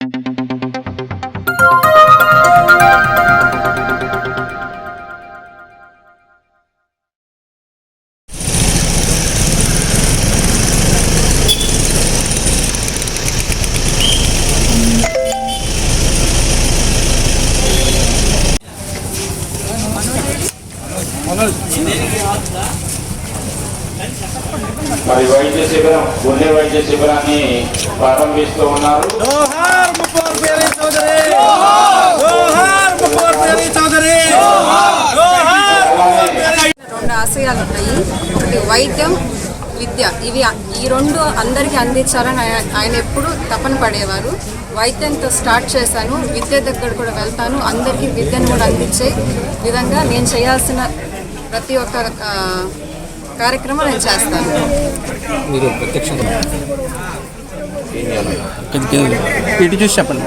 మరి వైద్య శిబిరం గుండె వైద్య శిబిరాన్ని ప్రారంభిస్తూ ఉన్నారు. రెండు ఆశయాలు ఉన్నాయి. ఒకటి వైద్యం విద్య. ఇవి ఈ రెండు అందరికీ అందించాలని ఆయన ఆయన ఎప్పుడు తపన పడేవారు. వైద్యంతో స్టార్ట్ చేశాను. విద్య దగ్గర కూడా వెళ్తాను. అందరికీ విద్యను కూడా అందించే విధంగా నేను చేయాల్సిన ప్రతి ఒక్క కార్యక్రమం నేను చేస్తాను. మీరు ప్రత్యక్షంగా ఇటు చూసి చెప్పండి.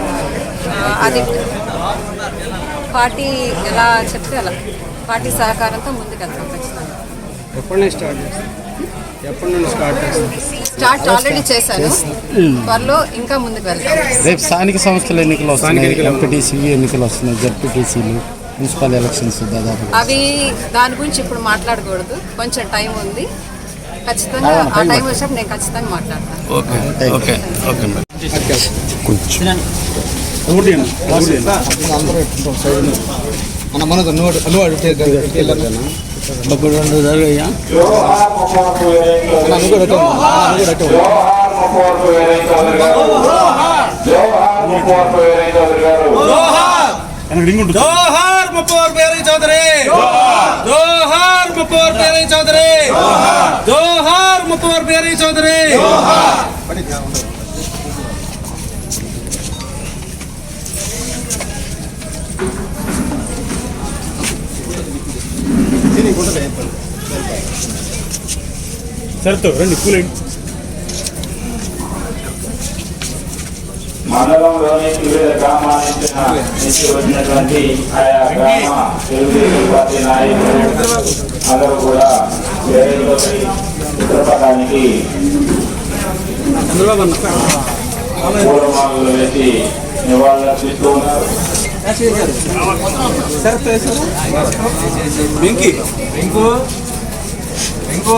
అది పార్టీ ఎలా చెప్తే అలా. పార్టీ సహకారంతో ముందుకెళ్తాం ఖచ్చితంగా. ఎప్పటి నుంచి స్టార్ట్ చేస్తారు? ఎప్పటి నుండి స్టార్ట్ స్టార్ట్ ఆల్రెడీ చేశాను. త్వరలో ఇంకా ముందుకు వెళ్తాం. రేపు స్థానిక సంస్థల ఎన్నికలు వస్తున్నాయి. ఎన్నికలు. ఎంపీటీసీ ఎన్నికలు వస్తున్నాయి. జడ్పీటీసీలు. మున్సిపల్ ఎలక్షన్స్ దాదాపు అవి దాని గురించి ఇప్పుడు మాట్లాడకూడదు కొంచెం టైం ఉంది ఖచ్చితంగా ఆ టైం వచ్చినప్పుడు నేను ఖచ్చితంగా మాట్లాడతాను ఓకే ఓకే ఓకే మన మన నువ్వు అడుగుతాను ఒకటి రెండు వీరయ్య చౌదరి గారు జోహార్ ముప్పవరపు వీరయ్య చౌదరి. గారు జోహార్ ముప్పవర్ పేరి చౌదరి. జోహార్. ముప్పవర్ పేరి చౌదరి. జోహార్. ముప్పవర్ పేరి చౌదరి సరితో రండి కూలండి మండలంలోని వివిధ గ్రామాల నుంచి వచ్చినటువంటి ఆయా గ్రామ తెలుగుదేశం పార్టీ నాయకులు అందరూ కూడా చిత్రపటానికి పూలమాలలు వేసి నివాళులర్పిస్తూ ఉన్నారు. వెంకి. వెంకు. వెంకు.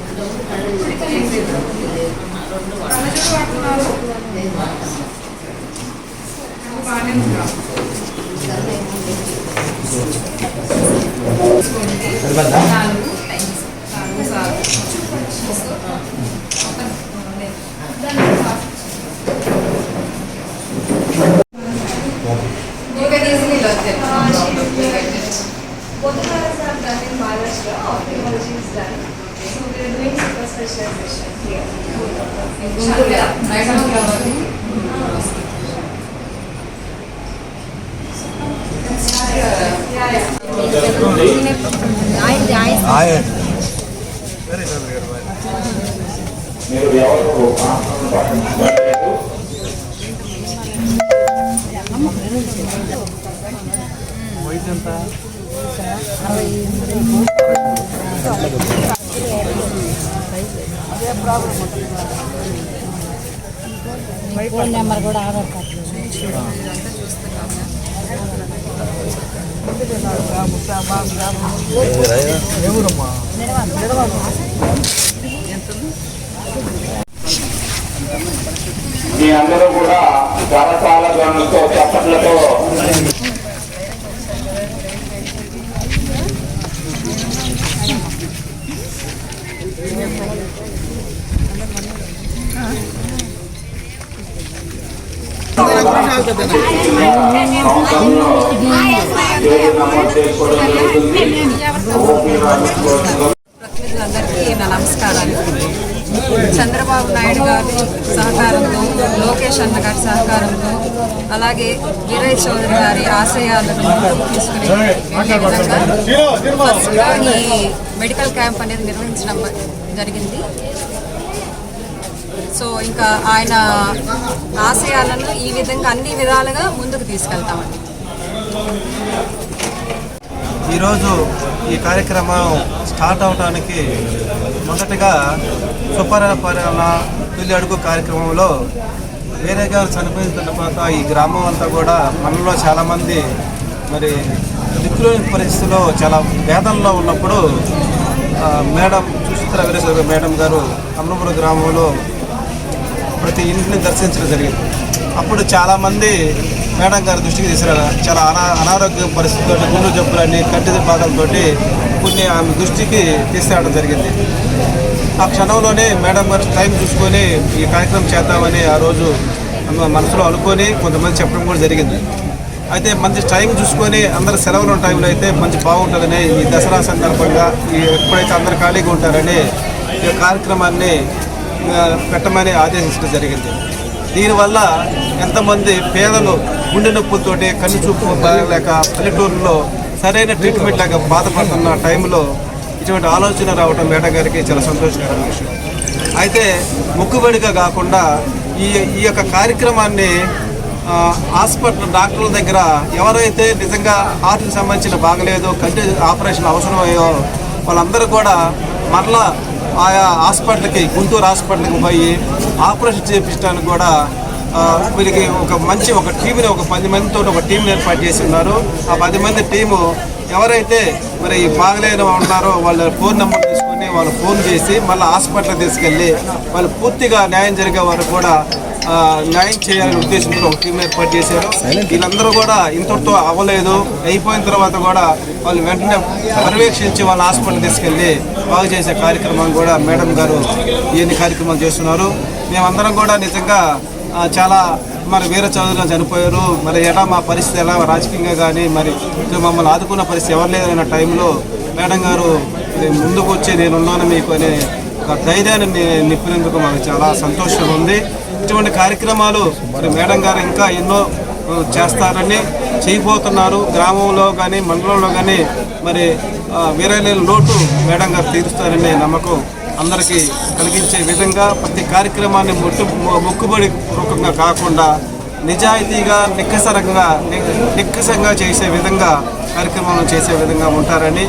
నాలుగు నాలుగు సార్లు Yeah, yeah. మీరు ఎవరు పట్టలేదు ఫోన్ నెంబర్ కూడా ఆధార్ కార్డు మీ అందరూ కూడా గరసాల గనులతో చప్పట్లతో ప్రతినిధులందరికీ నా నమస్కారాలు చంద్రబాబు నాయుడు గారి సహకారంతో లోకేష్ అన్న గారి సహకారంతో అలాగే వీరయ్య చౌదరి గారి ఆశయాలను తీసుకుని ఫస్ట్గా ఈ మెడికల్ క్యాంప్ అనేది నిర్వహించడం జరిగింది. సో ఇంకా ఆయన ఆశయాలను ఈ విధంగా అన్ని విధాలుగా ముందుకు తీసుకెళ్తామండి. ఈరోజు ఈ కార్యక్రమం స్టార్ట్ అవడానికి మొదటగా సుపరపరణ తొలి అడుగు కార్యక్రమంలో వేరే గారు చనిపోయిన తర్వాత ఈ గ్రామం అంతా కూడా మనలో చాలామంది మరి దిక్కులేని పరిస్థితిలో చాలా వేదనలో ఉన్నప్పుడు మేడం సుచిత్ర వీరేశ్వర మేడం గారు అమరపురం గ్రామంలో ప్రతి ఇంటిని దర్శించడం జరిగింది. అప్పుడు చాలామంది మేడం గారి దృష్టికి తీసుకురా చాలా అనా అనారోగ్య పరిస్థితులతో గుండె జబ్బులని కంటి బాధలతోటి కొన్ని ఆమె దృష్టికి తీసుకురావడం జరిగింది. ఆ క్షణంలోనే మేడం గారు టైం చూసుకొని ఈ కార్యక్రమం చేద్దామని ఆ రోజు మనసులో అనుకొని కొంతమంది చెప్పడం కూడా జరిగింది. అయితే మంచి టైం చూసుకొని అందరు సెలవులు ఉన్న టైంలో అయితే మంచి బాగుంటుందని ఈ దసరా సందర్భంగా ఈ ఎప్పుడైతే అందరు ఖాళీగా ఉంటారని ఈ కార్యక్రమాన్ని పెట్టమని ఆదేశించడం జరిగింది. దీనివల్ల ఎంతమంది పేదలు గుండె నొప్పులతోటి కన్ను చూపు లేక పల్లెటూరులో సరైన ట్రీట్మెంట్ లేక బాధపడుతున్న టైంలో ఇటువంటి ఆలోచన రావడం మేడం గారికి చాలా సంతోషకరమైన విషయం. అయితే మొక్కుబడిగా కాకుండా ఈ ఈ యొక్క కార్యక్రమాన్ని హాస్పిటల్ డాక్టర్ల దగ్గర ఎవరైతే నిజంగా హార్ట్కి సంబంధించిన బాగలేదు కంటి ఆపరేషన్ అవసరమయ్యో వాళ్ళందరూ కూడా మరలా ఆయా హాస్పిటల్కి గుంటూరు హాస్పిటల్కి పోయి ఆపరేషన్ చేయించడానికి కూడా వీరికి ఒక మంచి ఒక టీంని ఒక పది మందితో ఒక టీంని ఏర్పాటు చేసి ఉన్నారు. ఆ పది మంది టీము ఎవరైతే మరి బాగలేని ఉన్నారో వాళ్ళ ఫోన్ నెంబర్ తీసుకొని వాళ్ళు ఫోన్ చేసి మళ్ళీ హాస్పిటల్ తీసుకెళ్ళి వాళ్ళు పూర్తిగా న్యాయం జరిగే వారు కూడా న్యాయం చేయాలనే ఉద్దేశంతో ఒక టీం ఏర్పాటు చేశారు. వీళ్ళందరూ కూడా ఇంతటితో అవ్వలేదు. అయిపోయిన తర్వాత కూడా వాళ్ళు వెంటనే పర్యవేక్షించి వాళ్ళ హాస్పిటల్ తీసుకెళ్ళి బాగు చేసే కార్యక్రమం కూడా మేడం గారు ఇవన్నీ కార్యక్రమాలు చేస్తున్నారు. మేమందరం కూడా నిజంగా చాలా మరి వీర చౌదరిలో చనిపోయారు. మరి ఎలా మా పరిస్థితి ఎలా రాజకీయంగా కానీ మరి మమ్మల్ని ఆదుకున్న పరిస్థితి ఎవరు లేదన్న టైంలో మేడం గారు ముందుకు వచ్చి నేనున్నాను మీకు అనే ఒక ధైర్యాన్ని నిప్పినందుకు నింపినందుకు మాకు చాలా సంతోషంగా ఉంది. ఇటువంటి కార్యక్రమాలు మరి మేడం గారు ఇంకా ఎన్నో చేస్తారని చేయబోతున్నారు. గ్రామంలో కానీ మండలంలో కానీ మరి ఆ, వీరలేని లోటు మేడం గారు తీరుస్తారనే నమ్మకం అందరికీ కలిగించే విధంగా ప్రతి కార్యక్రమాన్ని మొట్టు మొక్కుబడి పూర్వకంగా కాకుండా నిజాయితీగా నిక్కసరంగా నిక్కసంగా చేసే విధంగా కార్యక్రమాలను చేసే విధంగా ఉంటారని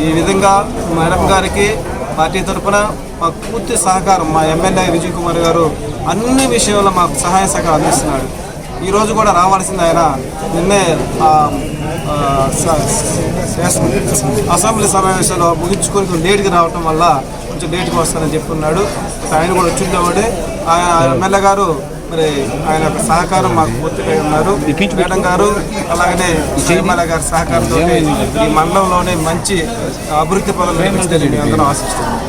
ఈ విధంగా మేడం గారికి పార్టీ తరఫున మాకు పూర్తి సహకారం మా ఎమ్మెల్యే విజయ్ కుమార్ గారు అన్ని విషయాల్లో మాకు సహాయ సహకారం అందిస్తున్నాడు. ఈరోజు కూడా రావాల్సింది ఆయన నిన్నే అసెంబ్లీ సమావేశంలో ముగించుకొని కొంచెం లేట్గా రావటం వల్ల కొంచెం లేట్గా వస్తానని చెప్పున్నాడు ఆయన కూడా వచ్చిండేవాడే ఆయన ఎమ్మెల్యే గారు మరి ఆయన యొక్క సహకారం మాకు పూర్తిగా ఉన్నారు. మేడం గారు అలాగనే ఎమ్మెల్యే గారి సహకారంతో ఈ మండలంలోనే మంచి అభివృద్ధి పనులు నిర్మించాలని అందరం ఆశిస్తున్నాం.